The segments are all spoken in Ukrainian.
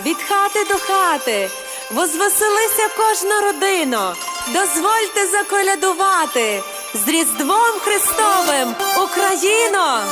від хати до хати. Возвеселися кожна родина. Дозвольте заколядувати з Різдвом Христовим Україно!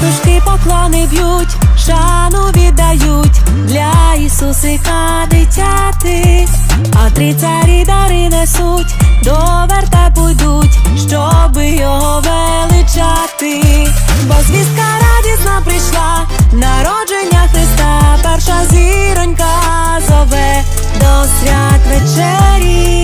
Пастушки поклони б'ють, шану віддають для Ісусика дитяти, а три царі дари несуть, до вертепу йдуть, щоби його величати. Бо звістка радісна прийшла, народження Христа, перша зіронька зове до свят вечері.